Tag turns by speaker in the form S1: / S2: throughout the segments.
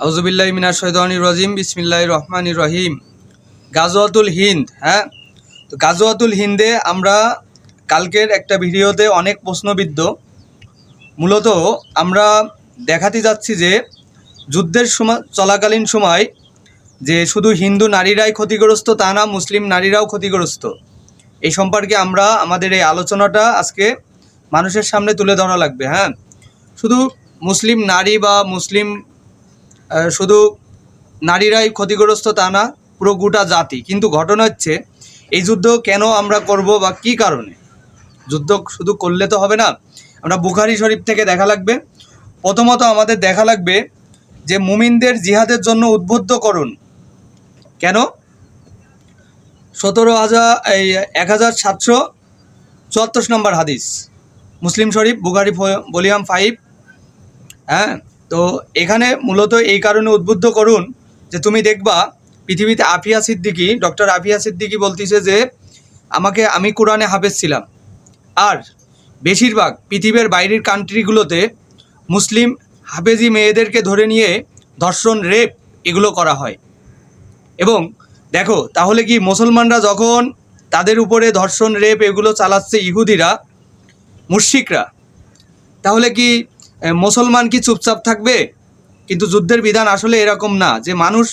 S1: আউজুবিল্লাহ মিনা সৈদানি রাজিম বিসমিল্লাহ রহমান রহিম। গাজওয়াতুল হিন্দ হ্যাঁ? তো গাজওয়াতুল হিন্দে আমরা কালকের একটা ভিডিওতে অনেক প্রশ্নবিদ্ধ। মূলত আমরা দেখাতে যাচ্ছি যে যুদ্ধের সময়, চলাকালীন সময় যে শুধু হিন্দু নারীরাই ক্ষতিগ্রস্ত, তা না, মুসলিম নারীরাও ক্ষতিগ্রস্ত। এই সম্পর্কে আমরা আমাদের এই আলোচনাটা আজকে মানুষের সামনে তুলে ধরা লাগবে হ্যাঁ? শুধু মুসলিম নারী বা মুসলিম শুধু নারীরাই ক্ষতিগ্রস্ত তা না, পুরো গোটা জাতি। কিন্তু ঘটনা হচ্ছে, এই যুদ্ধ কেন আমরা করব বা কি কারণে? যুদ্ধ শুধু করলে তো হবে না, আমরা বুখারি শরীফ থেকে দেখা লাগবে। প্রথমত আমাদের দেখা লাগবে যে মুমিনদের জিহাদের জন্য উদ্বুদ্ধ করুন। কেন? সতেরো হাজার, এই এক হাজার সাতশো চুয়াত্তর নম্বর হাদিস। Muslim Sharif, Bukhari volume five. হ্যাঁ? তো এখানে মূলত এই কারণে উদ্বুদ্ধ করুন যে তুমি দেখবা পৃথিবীতে আফিয়া সিদ্দিকি, ডক্টর আফিয়া সিদ্দিকি বলতিছে যে, আমাকে আমি কোরআনে হাফেজ ছিলাম। আর বেশিরভাগ পৃথিবীর বাইরের কান্ট্রিগুলোতে মুসলিম হাফেজি মেয়েদেরকে ধরে নিয়ে ধর্ষণ রেপ এগুলো করা হয়। এবং দেখো, তাহলে কি মুসলমানরা যখন তাদের উপরে ধর্ষণ রেপ এগুলো চালাচ্ছে ইহুদিরা মুর্শিকরা তাহলে কি মুসলমান কি চুপচাপ থাকবে? কিন্তু যুদ্ধের বিধান আসলে এরকম না, যে মানুষ,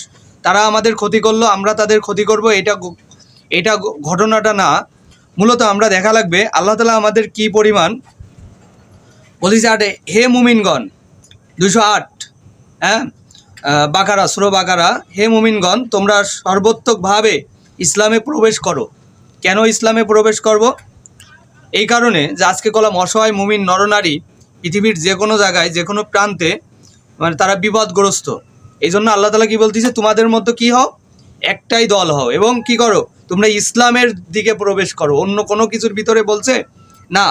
S1: তারা আমাদের ক্ষতি করল, আমরা তাদের ক্ষতি করব, এটা এটা ঘটনাটা না। মূলত আমরা দেখা লাগবে, আল্লাহ তালা আমাদের কি পরিমাণ? বলিছে আটে হে মুমিনগণ দুশো আট হ্যাঁ? বাকারা, সুরো বাকারা, হে মুমিনগণ, তোমরা সর্বোত্তকভাবে ইসলামে প্রবেশ করো। কেন ইসলামে প্রবেশ করব? এই কারণে যে আজকে কলাম অসহায় মুমিন, নরনারী পৃথিবীর যে কোনো জায়গায় যে কোনো প্রান্তে মানে তারা বিপদগ্রস্ত। এই জন্য আল্লাহ তালা কি বলতেছে? তোমাদের মধ্যে কি হও? একটাই দল হও। এবং কি করো? তোমরা ইসলামের দিকে প্রবেশ করো। অন্য কোনো কিছুর ভিতরে বলছে, না।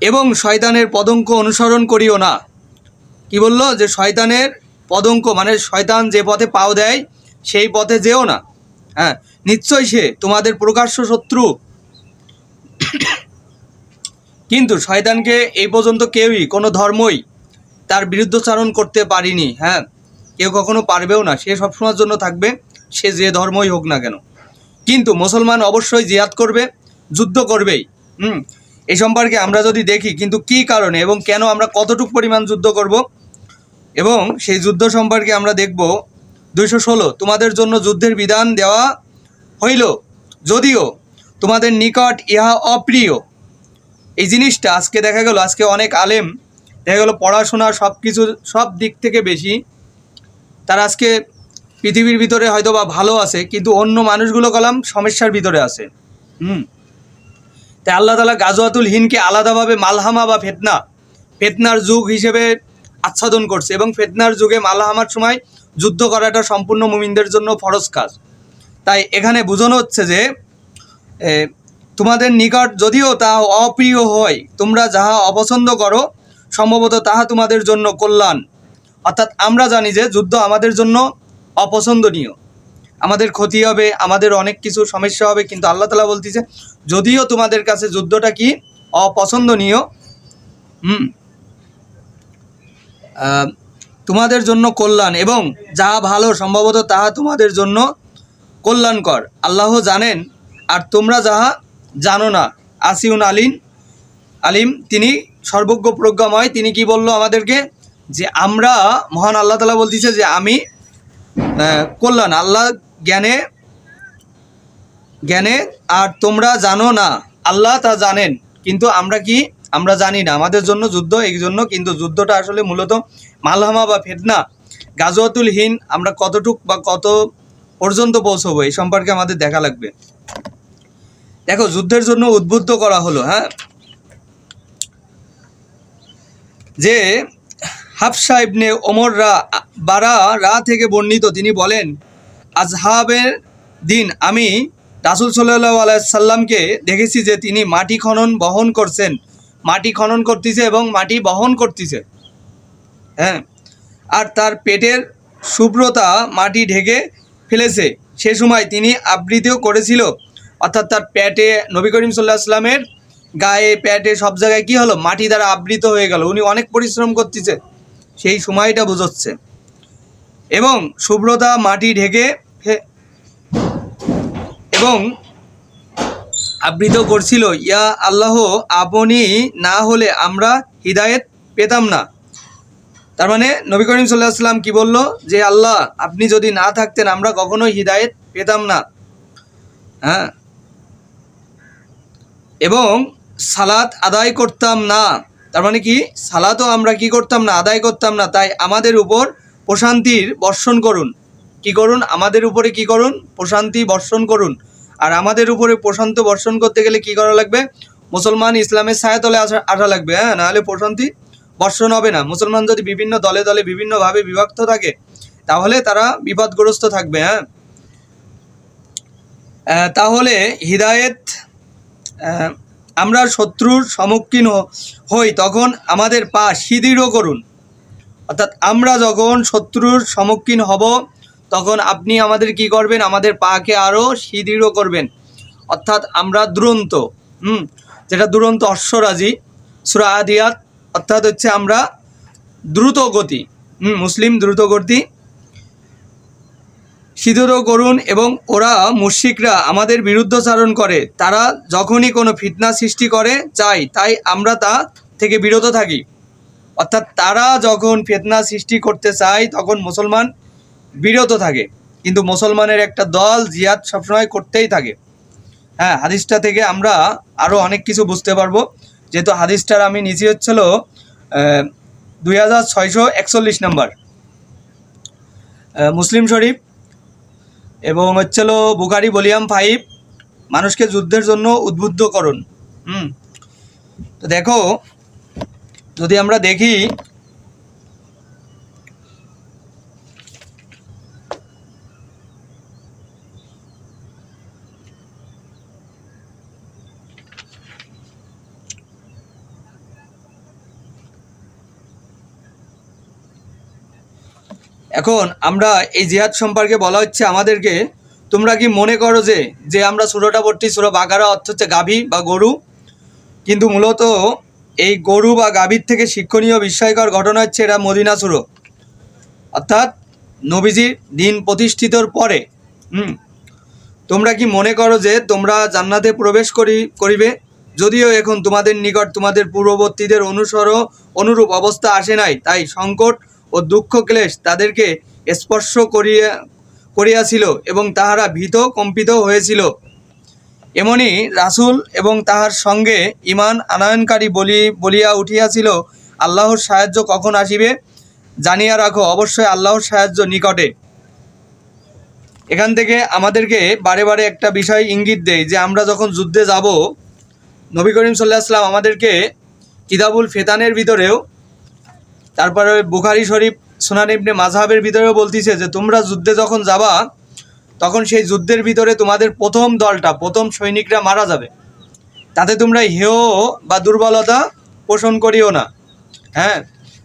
S1: এবং শয়তানের পদঙ্ক অনুসরণ করিও না। কি বলল? যে শয়তানের পদঙ্ক মানে শয়তান যে পথে পাও দেয়, সেই পথে যেও না। হ্যাঁ নিশ্চয়ই সে তোমাদের প্রকাশ্য শত্রু। কিন্তু শয়তানকে এই পর্যন্ত কেউই, কোনো ধর্মই তার বিরুদ্ধচারণ করতে পারিনি হ্যাঁ? কেউ কখনো পারবেও না। সে সবসময়ের জন্য থাকবে, সে যে ধর্মই হোক না কেন। কিন্তু মুসলমান অবশ্যই জিহাদ করবে, যুদ্ধ করবেই, হুম? এই সম্পর্কে আমরা যদি দেখি, কিন্তু কি কারণে এবং কেন আমরা কতটুক পরিমাণ যুদ্ধ করব এবং সেই যুদ্ধ সম্পর্কে আমরা দেখব। দুইশো ষোলো, তোমাদের জন্য যুদ্ধের বিধান দেওয়া হইল। যদিও তোমাদের নিকট ইহা অপ্রিয় এই জিনিসটা আজকে দেখা গেল, আজকে অনেক আলেম, দেখা গেল পড়াশোনা সব কিছু সব দিক থেকে বেশি। তার আজকে পৃথিবীর ভিতরে হয়তো বা ভালো আছে, কিন্তু অন্য মানুষগুলো কলাম সমস্যার ভিতরে আছে। হুম। তাই আল্লাহ তালা গাজওয়াতুল হিনকে আলাদাভাবে মালহামা বা ফেতনা, ফেতনার যুগ হিসেবে আচ্ছাদন করছে এবং ফেতনার যুগে মালহামার সময় যুদ্ধ করাটা সম্পূর্ণ মুমিনদের জন্য ফরজ কাজ। তাই এখানে বোঝানো হচ্ছে যে তোমাদের নিকট যদিও তাহা অপ্রিয় হয়, তোমরা যাহা অপছন্দ করো, সম্ভবত তাহা তোমাদের জন্য কল্যাণ। অর্থাৎ আমরা জানি যে যুদ্ধ আমাদের জন্য অপছন্দনীয়। আমাদের ক্ষতি হবে, আমাদের অনেক কিছু সমস্যা হবে, কিন্তু আল্লাহ তালা বলতেছে, যদিও তোমাদের কাছে যুদ্ধটা কি অপছন্দনীয়, হুম তোমাদের জন্য কল্যাণ এবং যাহা ভালো, সম্ভবত তাহা তোমাদের জন্য কল্যাণকর। আল্লাহ জানেন, আর তোমরা যাহা জানো না। আসিউন আলিন, আলিম, তিনি সর্বজ্ঞ প্রজ্ঞাময়। তিনি কি বলল আমাদেরকে? যে আমরা মহান আল্লাহ তালা বলতেছে যে আমি কল্যাণ। আল্লাহ জ্ঞানে জ্ঞানে আর তোমরা জানো না। আল্লাহ তা জানেন, কিন্তু আমরা কি? আমরা জানি না। আমাদের জন্য যুদ্ধ, এই জন্য কিন্তু যুদ্ধটা আসলে মূলত মালহামা বা ফেদনা গাজওয়াতুল হিন আমরা কতটুক বা কত পর্যন্ত পৌঁছবো, এই সম্পর্কে আমাদের দেখা লাগবে। দেখো, যুদ্ধের জন্য উদ্বুদ্ধ করা হলো হ্যাঁ? যে হাফসা ইবনে ওমর রা, বারা রা থেকে বর্ণিত, তিনি বলেন, আজহাবের দিন আমি রাসুল সাল্লাহ আলাইসাল্লামকে দেখেছি যে তিনি মাটি খনন বহন করছেন। মাটি খনন করতেছে এবং মাটি বহন করতেছে। হ্যাঁ? আর তার পেটের শুভ্রতা মাটি ঢেকে ফেলেছে। সে সময় তিনি আবৃত্তিও করেছিল। অর্থাৎ তার প্যাটে নবী করিম সাল্লাহ আসলামের গায়ে, প্যাটে সব জায়গায় কি হলো? মাটি দ্বারা আবৃত হয়ে গেল। উনি অনেক পরিশ্রম করতেছে। সেই সময়টা বোঝাচ্ছে। এবং শুভ্রতা মাটি ঢেকে এবং আবৃত করছিল, ইয়া আল্লাহ, আপনি না হলে আমরা হিদায়েত পেতাম না। তার মানে নবী করিম সাল্লাহ সাল্লাম কি বলল? যে আল্লাহ, আপনি যদি না থাকতেন, আমরা কখনোই হিদায়েত পেতাম না। হ্যাঁ? এবং সালাত আদায় করতাম না। তার মানে কি? সালাতও আমরা কি করতাম না, আদায় করতাম না। তাই আমাদের উপর প্রশান্তির বর্ষণ করুন। কি করুন? আমাদের উপরে কি করুন? প্রশান্তি বর্ষণ করুন। আর আমাদের উপরে প্রশান্ত বর্ষণ করতে গেলে কি করা লাগবে? মুসলমান ইসলামের ছায়াতলে আসা আসা লাগবে হ্যাঁ? নাহলে প্রশান্তি বর্ষণ হবে না। মুসলমান যদি বিভিন্ন দলে দলে, বিভিন্নভাবে বিভক্ত থাকে, তাহলে তারা বিপদগ্রস্ত থাকবে হ্যাঁ? তাহলে হিদায়েত আমরা শত্রুর সম্মুখীন হই, তখন আমাদের পা শিথিল করুন। অর্থাৎ আমরা যখন শত্রুর সম্মুখীন হব, তখন আপনি আমাদের কি করবেন? আমাদের পাকে আরও শিথিল করবেন। অর্থাৎ আমরা দুরন্ত, হুম, যেটা দুরন্ত অশ্বরাজি, সুরা আদিয়াত, অর্থাৎ হচ্ছে আমরা দ্রুত গতি হুম, মুসলিম দ্রুত গতি সিদ্ধ করুন এবং ওরা মুশিকরা আমাদের বিরুদ্ধচারণ করে। তারা যখনই কোনো ফিতনা সৃষ্টি করে, চাই, তাই আমরা তা থেকে বিরত থাকি। অর্থাৎ তারা যখন ফিতনা সৃষ্টি করতে চায়, তখন মুসলমান বিরত থাকে। কিন্তু মুসলমানের একটা দল জিয়াদ সবসময় করতেই থাকে। হ্যাঁ হাদিসটা থেকে আমরা আরও অনেক কিছু বুঝতে পারব। যেহেতু হাদিসটার আমি নিচে হচ্ছিল দুই হাজার ছয়শো একচল্লিশ নাম্বার। মুসলিম শরীফ এবং হচ্ছিল বুকারি ভলিউম ফাইভ, মানুষকে যুদ্ধের জন্য উদ্বুদ্ধকরণ। হুম। তো দেখো, যদি আমরা দেখি এখন আমরা এই জিহাদ সম্পর্কে বলা হচ্ছে আমাদেরকে, তোমরা কি মনে করো যে যে আমরা সুরোটা পড়ছি সুরো বাঘারা অর্থ হচ্ছে গাভী বা গরু? কিন্তু মূলত এই গরু বা গাভীর থেকে শিক্ষণীয় বিস্ময়কর ঘটনা হচ্ছে এটা মদিনা সুরো। অর্থাৎ নবীজির দিন প্রতিষ্ঠিতর পরে। হুম? তোমরা কি মনে করো যে, তোমরা জান্নাতে প্রবেশ করি, করিবে? যদিও এখন তোমাদের নিকট তোমাদের পূর্ববর্তীদের অনুসর অনুরূপ অবস্থা আসে নাই। তাই সংকট দুঃখ ক্লেশ তাদেরকে স্পর্শ করিয়া, করিয়াছিল এবং তাহারা ভীত, কম্পিত হয়েছিল। এমনি রাসূল এবং তাহার সঙ্গে ইমান আনয়নকারী বলি, বলিয়া উঠিয়াছিল, আল্লাহর সাহায্য কখন আসিবে? জানিয়া রাখো, অবশ্যই আল্লাহর সাহায্য নিকটে। এখান থেকে আমাদেরকে বারে বারে একটা বিষয় ইঙ্গিত দেয় যে, আমরা যখন যুদ্ধে যাব, নবী করিম সাল্লাহ আসলাম আমাদেরকে কিতাবুল ফেতানের ভিতরেও তারপরে বুখারি শরীফ, সোনান ইবনে মাঝহাবের ভিতরেও বলতিছে যে, তোমরা যুদ্ধে যখন যাবা, তখন সেই যুদ্ধের ভিতরে তোমাদের প্রথম দলটা, প্রথম সৈনিকরা মারা যাবে। তাতে তোমরা হেয় বা দুর্বলতা পোষণ করিও না। হ্যাঁ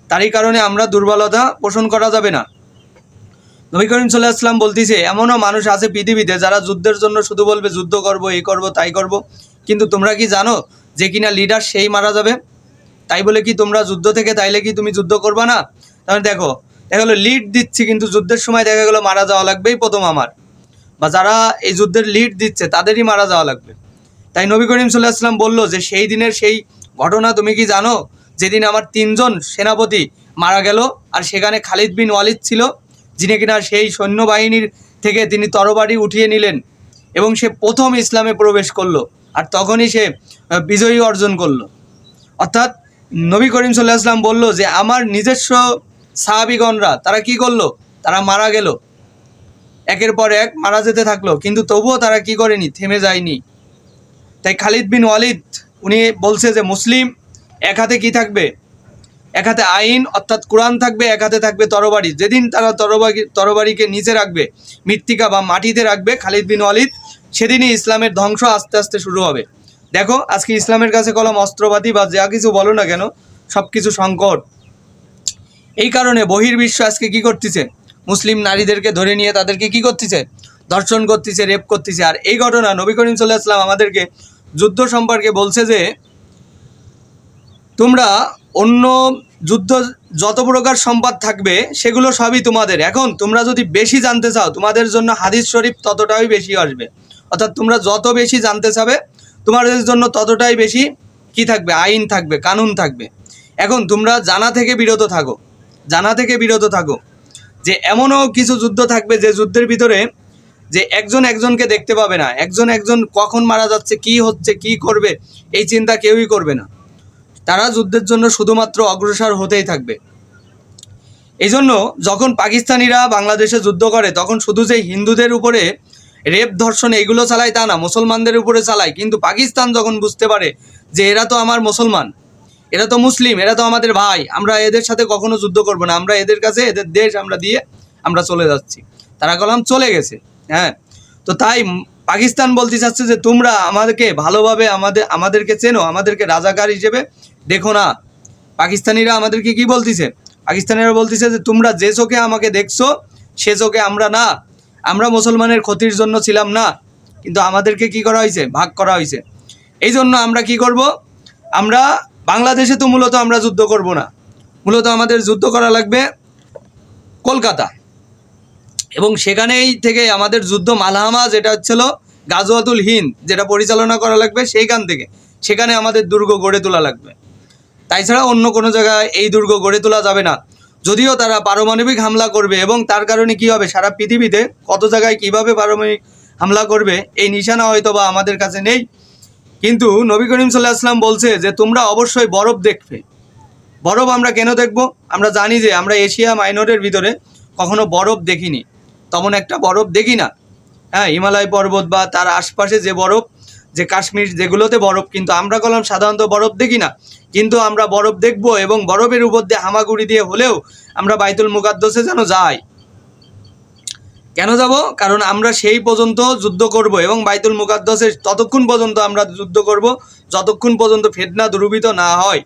S1: তারই কারণে আমরা দুর্বলতা পোষণ করা যাবে না। নবী করিম সাল্লাহ আসলাম বলতেছে, এমনও মানুষ আছে পৃথিবীতে যারা যুদ্ধের জন্য শুধু বলবে যুদ্ধ করব এই করব, তাই করব। কিন্তু তোমরা কি জানো যে কিনা লিডার সেই মারা যাবে? তাই বলে কি তোমরা যুদ্ধ থেকে তাইলে কি তুমি যুদ্ধ করবা না? তাহলে দেখো, দেখা গেলো লিড দিচ্ছি কিন্তু যুদ্ধের সময় দেখা গেলো মারা যাওয়া লাগবেই প্রথম আমার। বা যারা এই যুদ্ধের লিড দিচ্ছে, তাদেরই মারা যাওয়া লাগবে। তাই নবী করিম সাল্লাহ আসলাম বলল যে, সেই দিনের সেই ঘটনা তুমি কি জানো? যেদিন আমার তিনজন সেনাপতি মারা গেল, আর সেখানে খালিদ বিন ওয়ালিদ ছিল, যিনি কিনা সেই সৈন্যবাহিনীর থেকে তিনি তরবারি উঠিয়ে নিলেন এবং সে প্রথম ইসলামে প্রবেশ করল, আর তখনই সে বিজয়ী অর্জন করল। অর্থাৎ নবী করিম সাল্লাহ আসলাম বলল যে, আমার নিজস্ব সাহাবিগণরা, তারা কি করল? তারা মারা গেল। একের পর এক মারা যেতে থাকল। কিন্তু তবুও তারা কি করেনি? থেমে যায়নি। তাই খালিদ বিন ওয়ালিদ, উনি বলছে যে, মুসলিম, এক হাতে কি থাকবে? এক হাতে আইন, অর্থাৎ কোরআন থাকবে, এক হাতে থাকবে তরবারি। যেদিন তারা তরবারি, তরবারিকে নিচে রাখবে, মৃত্তিকা বা মাটিতে রাখবে খালিদ বিন ওয়ালিদ, সেদিনই ইসলামের ধ্বংস আস্তে আস্তে শুরু হবে। দেখো, আজকে ইসলামের কাছে কলম, অস্ত্রপাতি বা যা কিছু বলো না কেন সব কিছু সংকট। এই কারণে বহির্বিশ্ব আজকে কি করতেছে? মুসলিম নারীদেরকে ধরে নিয়ে তাদেরকে কি করতেছে? ধর্ষণ করতেছে, রেপ করতেছে। আর এই ঘটনা নবী করিম সাল্লাহ আসলাম আমাদেরকে যুদ্ধ সম্পর্কে বলছে যে, তোমরা অন্য যুদ্ধ যত প্রকার সম্পদ থাকবে, সেগুলো সবই তোমাদের। এখন তোমরা যদি বেশি জানতে চাও, তোমাদের জন্য হাদিস শরীফ ততটাই বেশি আসবে। অর্থাৎ তোমরা যত বেশি জানতে চাবে তোমাদের জন্য ততটাই বেশি কি থাকবে? আইন থাকবে, কানুন থাকবে। এখন তোমরা জানা থেকে বিরত থাকো, জানা থেকে বিরত থাকো যে এমনও কিছু যুদ্ধ থাকবে যে যুদ্ধের ভিতরে যে একজন একজনকে দেখতে পাবে না, একজন একজন কখন মারা যাচ্ছে, কি হচ্ছে, কি করবে, এই চিন্তা কেউই করবে না। তারা যুদ্ধের জন্য শুধুমাত্র অগ্রসর হতেই থাকবে। এই জন্য যখন পাকিস্তানিরা বাংলাদেশে যুদ্ধ করে, তখন শুধু যে হিন্দুদের উপরে রেপ ধর্ষণ এগুলো চালায় তা না, মুসলমানদের উপরে চালায়। কিন্তু পাকিস্তান যখন বুঝতে পারে যে এরা তো আমার মুসলমান, এরা তো মুসলিম, এরা তো আমাদের ভাই, আমরা এদের সাথে কখনো যুদ্ধ করব না, আমরা এদের কাছে, এদের দেশ আমরা দিয়ে আমরা চলে যাচ্ছি। তারা কলাম চলে গেছে হ্যাঁ। তো তাই পাকিস্তান বলতে চাচ্ছে যে তোমরা আমাদেরকে ভালোভাবে আমাদের, আমাদেরকে চেনো, আমাদেরকে রাজাকার হিসেবে দেখো না। পাকিস্তানিরা আমাদেরকে কি বলতিছে? পাকিস্তানিরা বলতিছে যে তোমরা যে চোখে আমাকে দেখছ, সে চোখে আমরা না। আমরা মুসলমানের ক্ষতির জন্য ছিলাম না, কিন্তু আমাদেরকে কি করা হয়েছে? ভাগ করা হয়েছে। এই জন্য আমরা কি করব? আমরা বাংলাদেশে তো মূলত আমরা যুদ্ধ করব না। মূলত আমাদের যুদ্ধ করা লাগবে কলকাতা। এবং সেখানেই থেকে আমাদের যুদ্ধ মালহামা যেটা হচ্ছিল গাজওয়াতুল হিন্দ যেটা পরিচালনা করা লাগবে সেইখান থেকে। সেখানে আমাদের দুর্গ গড়ে তোলা লাগবে। তাই ছাড়া অন্য কোনো জায়গায় এই দুর্গ গড়ে তোলা যাবে না। যদিও তারা পারমাণবিক হামলা করবে এবং তার কারণে কি হবে? সারা পৃথিবীতে কত জায়গায় কীভাবে পারমাণবিক হামলা করবে? এই নিশানা হয়তো বা আমাদের কাছে নেই। কিন্তু নবী করিম সাল্লাহ আসলাম বলছে যে, তোমরা অবশ্যই বরফ দেখবে। বরফ আমরা কেন দেখব? আমরা জানি যে আমরা এশিয়া মাইনরের ভিতরে কখনো বরফ দেখিনি। তেমন একটা বরফ দেখি না। হ্যাঁ হিমালয় পর্বত বা তার আশপাশে যে বরফ যে কাশ্মীর যেগুলোতে বরফ, কিন্তু আমরা কলম সাধারণত বরফ দেখি না। কিন্তু আমরা বরফ দেখব এবং বরফের উপর দিয়ে হামাগুড়ি দিয়ে হলেও আমরা বাইতুল মুকাদ্দসে যেন যাই। কেন যাব? কারণ আমরা সেই পর্যন্ত যুদ্ধ করব এবং বাইতুল মুকাদ্দসে ততক্ষণ পর্যন্ত আমরা যুদ্ধ করব, যতক্ষণ পর্যন্ত ফেতনা দুর্বৃত না হয়।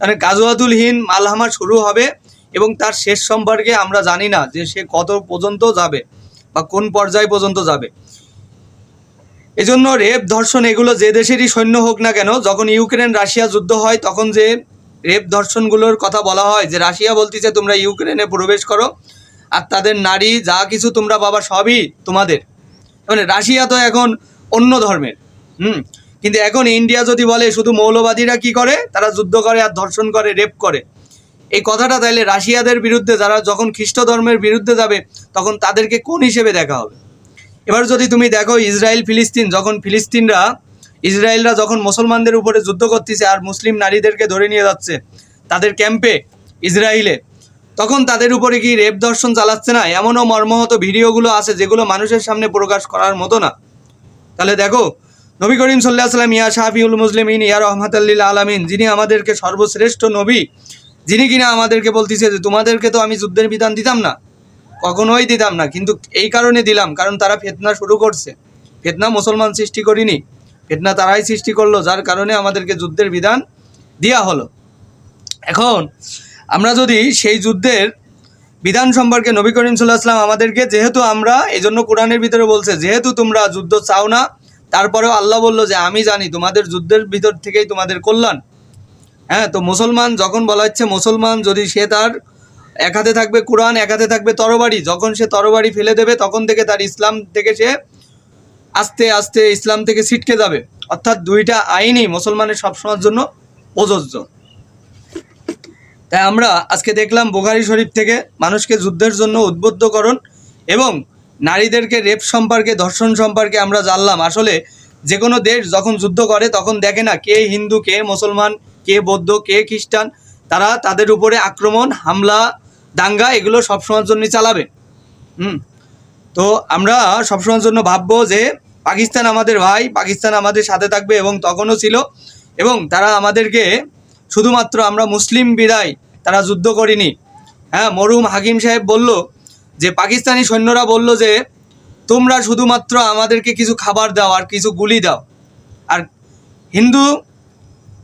S1: মানে গাজওয়াতুল মালহামা শুরু হবে এবং তার শেষ সম্পর্কে আমরা জানি না যে সে কত পর্যন্ত যাবে বা কোন পর্যায় পর্যন্ত যাবে। এজন্য রেপ ধর্ষণ এগুলো যে দেশেরই সৈন্য হোক না কেন, যখন ইউক্রেন রাশিয়া যুদ্ধ হয়, তখন যে রেপ ধর্ষণগুলোর কথা বলা হয়, যে রাশিয়া বলতেছে, তোমরা ইউক্রেনে প্রবেশ করো, আর তাদের নারী যা কিছু তোমরা বাবা সবই তোমাদের। মানে রাশিয়া তো এখন অন্য ধর্মের, হুম? কিন্তু এখন ইন্ডিয়া যদি বলে, শুধু মৌলবাদীরা কি করে? তারা যুদ্ধ করে আর ধর্ষণ করে, রেপ করে। এই কথাটা তাইলে রাশিয়াদের বিরুদ্ধে, যারা যখন খ্রিস্ট ধর্মের বিরুদ্ধে যাবে, তখন তাদেরকে কোন হিসেবে দেখা হবে? এবার যদি তুমি দেখো ইসরায়েল, ফিলিস্তিন, যখন ফিলিস্তিনরা ইসরায়েলরা যখন মুসলমানদের উপরে যুদ্ধ করতেছে আর মুসলিম নারীদেরকে ধরে নিয়ে যাচ্ছে তাদের ক্যাম্পে ইসরায়েলে, তখন তাদের উপরে কি রেপ দর্শন চালাচ্ছে না? এমনও মর্মহত ভিডিওগুলো আছে যেগুলো মানুষের সামনে প্রকাশ করার মতো না। তাহলে দেখো, নবী করিম সাল্লাহ সাল্লাম ইয়া শাহিউল মুসলিমিন, ইয়া রহমাতাল্লিল আলামিন, যিনি আমাদেরকে সর্বশ্রেষ্ঠ নবী, যিনি কিনা আমাদেরকে বলতেছে যে তোমাদেরকে তো আমি যুদ্ধের বিধান দিতাম না। কখনোই দিতাম না, কিন্তু এই কারণে দিলাম, কারণ তারা ফেতনা শুরু করছে। ফেতনা মুসলমান সৃষ্টি করিনি, ফেতনা তারাই সৃষ্টি করল, যার কারণে আমাদেরকে যুদ্ধের বিধান দেওয়া হলো। এখন আমরা যদি সেই যুদ্ধের বিধান সম্পর্কে নবী করিম সাল্লাহ আসলাম আমাদেরকে, যেহেতু আমরা এই জন্য কোরআনের ভিতরে বলছে, যেহেতু তোমরা যুদ্ধ চাও না, তারপরেও আল্লাহ বলল যে, আমি জানি তোমাদের যুদ্ধের ভিতর থেকেই তোমাদের কল্যাণ। হ্যাঁ তো মুসলমান, যখন বলা হচ্ছে মুসলমান, যদি সে তার এক হাতে থাকবে কোরআন, এক হাতে থাকবে তরবারি। যখন সে তরবারি ফেলে দেবে, তখন থেকে তার ইসলাম থেকে সে আস্তে আস্তে ইসলাম থেকে ছিটকে যাবে। অর্থাৎ দুইটা আইনই মুসলমানের সবসময়ের জন্য প্রযোজ্য। তাই আমরা আজকে দেখলাম বোখারি শরীফ থেকে মানুষকে যুদ্ধের জন্য উদ্বুদ্ধকরণ এবং নারীদেরকে রেপ সম্পর্কে, ধর্ষণ সম্পর্কে আমরা জানলাম। আসলে যে কোনো দেশ যখন যুদ্ধ করে, তখন দেখে না কে হিন্দু, কে মুসলমান, কে বৌদ্ধ, কে খ্রিস্টান। তারা তাদের উপরে আক্রমণ, হামলা দাঙ্গা, এগুলো সবসময়ের জন্যই চালাবে। হুম? তো আমরা সবসময়ের জন্য ভাববো যে পাকিস্তান আমাদের ভাই, পাকিস্তান আমাদের সাথে থাকবে এবং তখনও ছিল। এবং তারা আমাদেরকে শুধুমাত্র আমরা মুসলিম বিদায় তারা যুদ্ধ করিনি। হ্যাঁ মরুম হাকিম সাহেব বলল যে, পাকিস্তানি সৈন্যরা বলল যে, তোমরা শুধুমাত্র আমাদেরকে কিছু খাবার দাও আর কিছু গুলি দাও। আর হিন্দু,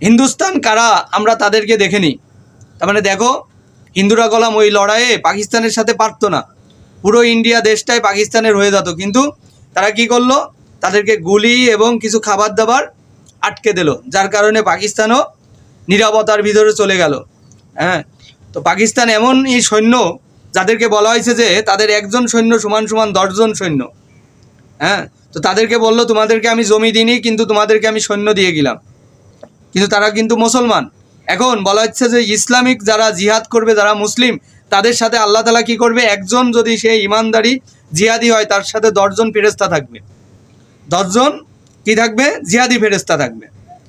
S1: হিন্দুস্তান কারা, আমরা তাদেরকে দেখে নিই। তার মানে দেখো হিন্দুরা গলাম ওই লড়াইয়ে পাকিস্তানের সাথে পারতো না। পুরো ইন্ডিয়া দেশটাই পাকিস্তানের হয়ে যেত। কিন্তু তারা কি করল? তাদেরকে গুলি এবং কিছু খাবার দাবার আটকে দিল। যার কারণে পাকিস্তানও নিরাপত্তার ভিতরে চলে গেল। হ্যাঁ? তো পাকিস্তান এমন এই সৈন্য যাদেরকে বলা হয়েছে যে তাদের একজন সৈন্য সমান সমান দশজন সৈন্য। হ্যাঁ? তো তাদেরকে বলল, তোমাদেরকে আমি জমি দিইনি, কিন্তু তোমাদেরকে আমি সৈন্য দিয়ে গেলাম। কিন্তু তারা কিন্তু মুসলমান। এখন বলা হচ্ছে যে ইসলামিক যারা জিহাদ করবে, যারা মুসলিম, তাদের সাথে আল্লাহ তালা কি করবে? একজন যদি সে ইমানদারি জিহাদি হয়, তার সাথে দশজন ফেরেস্তা থাকবে। দশজন কি থাকবে? জিহাদি ফেরেস্তা থাকবে।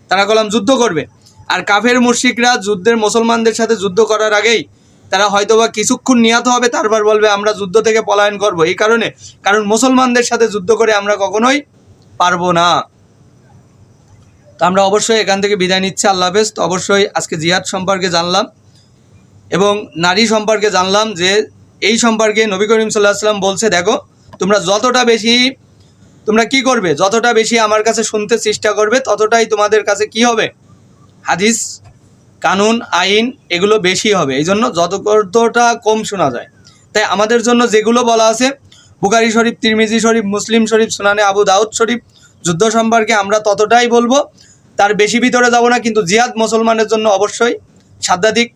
S1: তারা কলাম যুদ্ধ করবে। আর কাফের মুর্শিকরা যুদ্ধের মুসলমানদের সাথে যুদ্ধ করার আগেই তারা হয়তোবা কিছুক্ষণ নিহত হবে, তারপর বলবে, আমরা যুদ্ধ থেকে পলায়ন করব। এই কারণে, কারণ মুসলমানদের সাথে যুদ্ধ করে আমরা কখনোই পারব না। তো আমরা অবশ্যই এখান থেকে বিদায় নিচ্ছি। আল্লাহ হাফেজ। তো অবশ্যই আজকে জিহাদ সম্পর্কে জানলাম এবং নারী সম্পর্কে জানলাম যে এই সম্পর্কে নবী করিম সাল্লাহ সাল্লাম বলছে, দেখো, তোমরা যতটা বেশি, তোমরা কি করবে? যতটা বেশি আমার কাছে শুনতে চেষ্টা করবে, ততটাই তোমাদের কাছে কি হবে? হাদিস, কানুন, আইন, এগুলো বেশি হবে। এই জন্য যতটা কম শোনা যায়। তাই আমাদের জন্য যেগুলো বলা আছে বুকারি শরীফ, তিরমিজি শরীফ, মুসলিম শরীফ, সুনানে আবু দাউদ শরীফ যুদ্ধ সম্পর্কে আমরা ততটাই বলব। তার বেশি ভিতরে যাব না, কিন্তু জিহাদ মুসলমানের জন্য অবশ্যই সাদ্দাদিক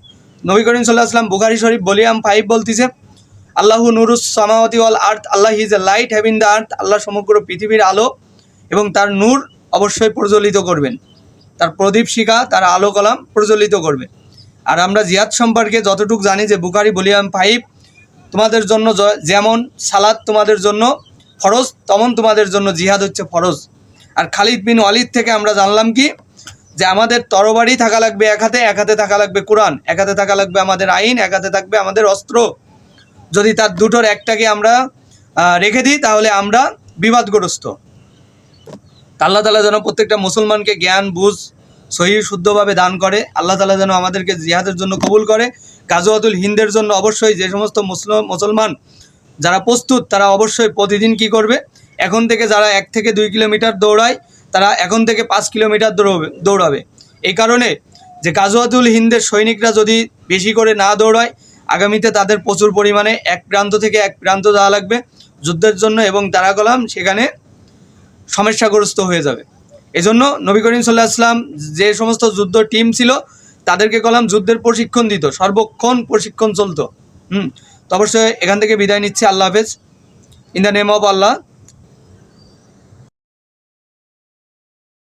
S1: নবী করিম সাল্লাহ আসলাম বুখারি শরীফ বলিয়াম ফাইভ বলতেছে, আল্লাহু নুরুস সামাওয়াতি ওয়াল আর্থ আল্লাহ is a light having the earth আল্লাহ সমগ্র পৃথিবীর আলো এবং তার নূর অবশ্যই প্রজ্বলিত করবেন। তার প্রদীপ শিখা, তার আলো কলাম প্রজ্বলিত করবে। আর আমরা জিয়াদ সম্পর্কে যতটুকু জানি যে বুখারি বলিয়াম ফাইভ তোমাদের জন্য যেমন সালাদ তোমাদের জন্য ফরজ, তেমন তোমাদের জন্য জিহাদ হচ্ছে ফরজ। আর খালিদ বিন ওয়ালিদ থেকে আমরা জানলাম কি? যে আমাদের তরবারি থাকা লাগবে এক হাতে এক হাতে থাকা লাগবে কোরআন, এক হাতে থাকা লাগবে আমাদের আইন, এক হাতে থাকবে আমাদের অস্ত্র। যদি তার দুটোর একটাকে আমরা রেখে দিই, তাহলে আমরা বিবাদগ্রস্ত। আল্লাহ তালা যেন প্রত্যেকটা মুসলমানকে জ্ঞান, বুঝ, সহি, শুদ্ধভাবে দান করে। আল্লাহ তালা যেন আমাদেরকে জিহাদের জন্য কবুল করে। গাজওয়াতুল হিন্দের জন্য অবশ্যই যে সমস্ত মুসলিম মুসলমান যারা প্রস্তুত, তারা অবশ্যই প্রতিদিন কি করবে? এখন থেকে যারা এক থেকে দুই কিলোমিটার দৌড়ায়, তারা এখন থেকে পাঁচ কিলোমিটার দৌড়বে, দৌড়াবে। এই কারণে যে গাজওয়াতুল হিন্দের সৈনিকরা যদি বেশি করে না দৌড়ায়, আগামীতে তাদের প্রচুর পরিমাণে এক প্রান্ত থেকে এক প্রান্ত যাওয়া লাগবে, যুদ্ধের জন্য এবং তারা কলাম সেখানে সমস্যাগ্রস্ত হয়ে যাবে। এজন্য নবী করিম সাল্লাহ আসলাম যে সমস্ত যুদ্ধ টিম ছিল, তাদেরকে কলাম যুদ্ধের প্রশিক্ষণ দিত, সর্বক্ষণ প্রশিক্ষণ চলতো। হুম, তো অবশ্যই এখান থেকে বিদায় নিচ্ছি, আল্লাহ হাফেজ। In the name of Allah.